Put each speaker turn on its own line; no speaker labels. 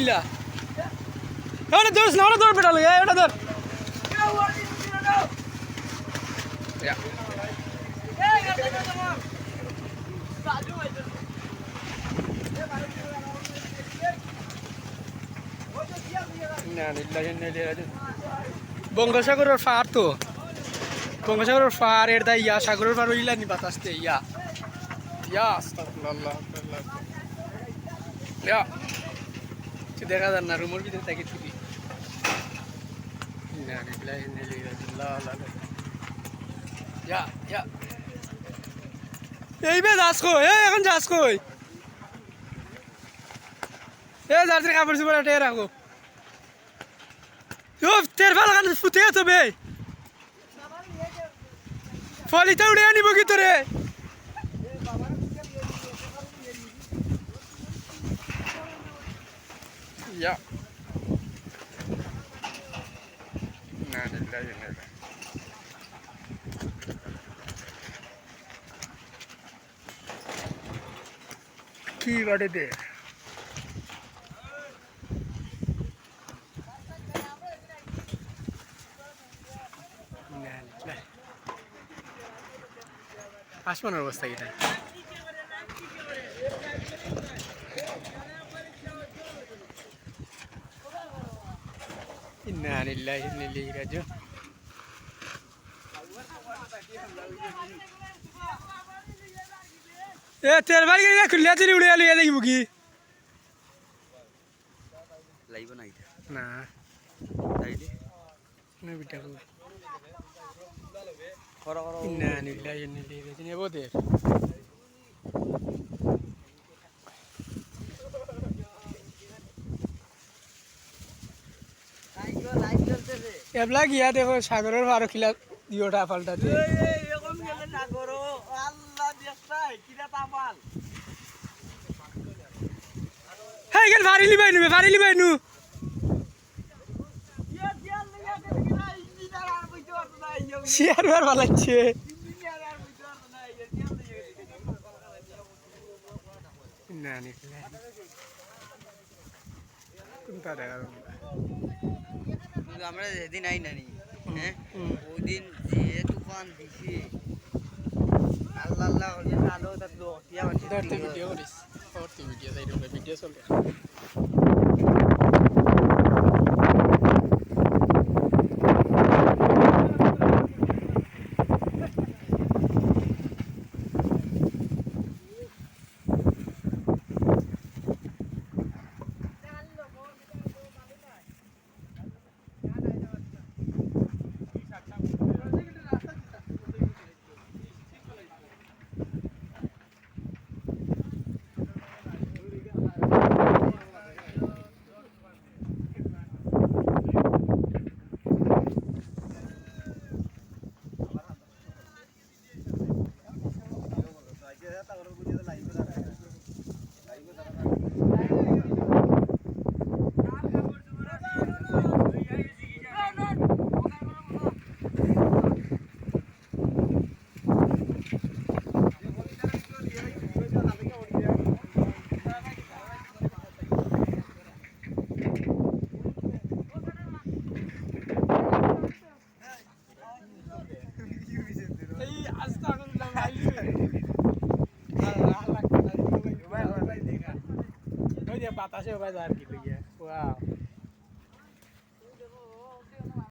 ইলা। ওটা ধর না ওটা ধর বেটালো এটা ধর ইয়া। বঙ্গোসাগরের ফার তো বঙ্গোসাগরের ফার এর দা ইয়া সাগরের ফার ইলা নি বাতাসতে ইয়া। ইয়া আস্তাগফিরুল্লাহ ইয়া কিছু দেখা যান না রুমের ভিতরে থাকি ছুটি। এই বে, যাস কই এখন যাস কই? এ যার কাপড় চোপড় টের রাখো। ter ভালো কান ফুটে তো বে। ফলিটা উড়ে আনিব কি তোরে? ইয়া না নিল্লাই নিল্লাই কি বাড়ি দে আসমানের অবস্থা এটা ইন্না লিল্লাহি ওয়া ইন্না ইলাইহি রাজিউন এ তেল বাড়ি গেলে খুললে চলি উড়ে আলি দেখিব কি
লাইব না এটা
না
তাইলে
না বিটা কো
করো করো
ইন্না লিল্লাহি ওয়া ইন্না ইলাইহি রাজিউন এবো দে এবলা গিয়া দেখো সাগরের পারো খিলা দিওটা পাল্টা দিয়ে হ্যাঁ গেল ভারি লিবাই নু ভারি লিবাই নু। শেয়ার বার না নিকলে দেখা
কিন্তু আমরা যেদিন আই নানি হ্যাঁ। ওই দিন যে তুফান দিছি আল্লাহ আল্লাহ করিয়া আলো
ধরতে ভিডিও করিস ধরতে ভিডিও তাই ভিডিও চলে এই ওই যে বাতাসে বাজার কি লইয়া ওয়াও